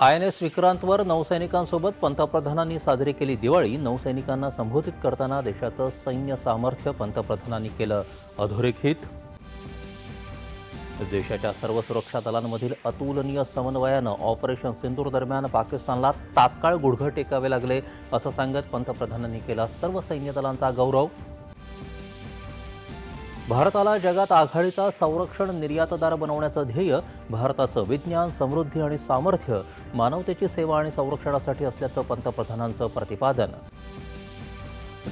I N S विक्रांतवर नौसैनिकांसोबत पंतप्रधानांनी साजरी केली दिवाळी. नौसैनिकांना संबोधित करताना देशाचं सैन्य सामर्थ्य पंतप्रधानांनी केलं अधोरेखित. देशाच्या सर्व सुरक्षा दलांमधील अतुलनीय समन्वयानं ऑपरेशन सिंदूर दरम्यान पाकिस्तानला तात्काळ गुडघं टेकावे लागले असं सांगत पंतप्रधानांनी केला सर्व सैन्य दलांचा गौरव. भारताला जगात आघाडीचा संरक्षण निर्यातदार बनवण्याचं ध्येय भारताचं विज्ञान समृद्धी आणि सामर्थ्य मानवतेची सेवा आणि संरक्षणासाठी असल्याचं पंतप्रधानांचं प्रतिपादन.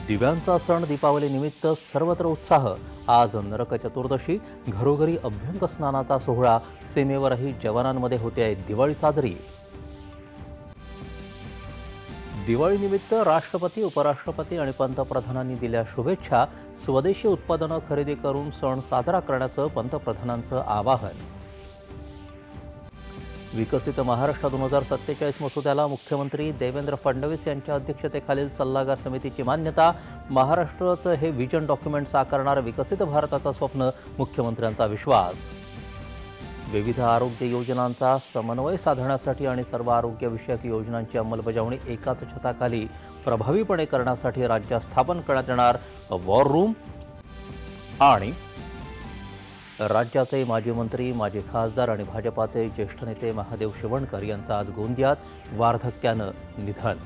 दिव्यांचा सण दीपावलीनिमित्त सर्वत्र उत्साह. आज नरक चतुर्दशी घरोघरी अभ्यंग स्नानाचा सोहळा सीमेवरही जवानांमध्ये होते आहे दिवाळी साजरी. दिवाळीनिमित्त राष्ट्रपती उपराष्ट्रपती आणि पंतप्रधानांनी दिल्या शुभेच्छा स्वदेशी उत्पादनं खरेदी करून सण साजरा करण्याचं पंतप्रधानांचं आवाहन. विकसित महाराष्ट्र दोन हजार सत्तेचाळीस मसुद्याला मुख्यमंत्री देवेंद्र फडणवीस यांच्या अध्यक्षतेखालील सल्लागार समितीची मान्यता महाराष्ट्राचं हे विजन डॉक्युमेंट साकारणार विकसित भारताचं स्वप्न मुख्यमंत्र्यांचा विश्वास. विविध आरोग्य योजनांचा समन्वय साधण्यासाठी आणि सर्व आरोग्यविषयक योजनांची अंमलबजावणी एकाच छताखाली प्रभावीपणे करण्यासाठी राज्यात स्थापन करण्यात येणार वॉर रूम आणि राज्याचे माजी मंत्री माजी खासदार आणि भाजपाचे ज्येष्ठ नेते महादेव शिवणकर यांचं आज गोंदियात वार्धक्यानं निधन.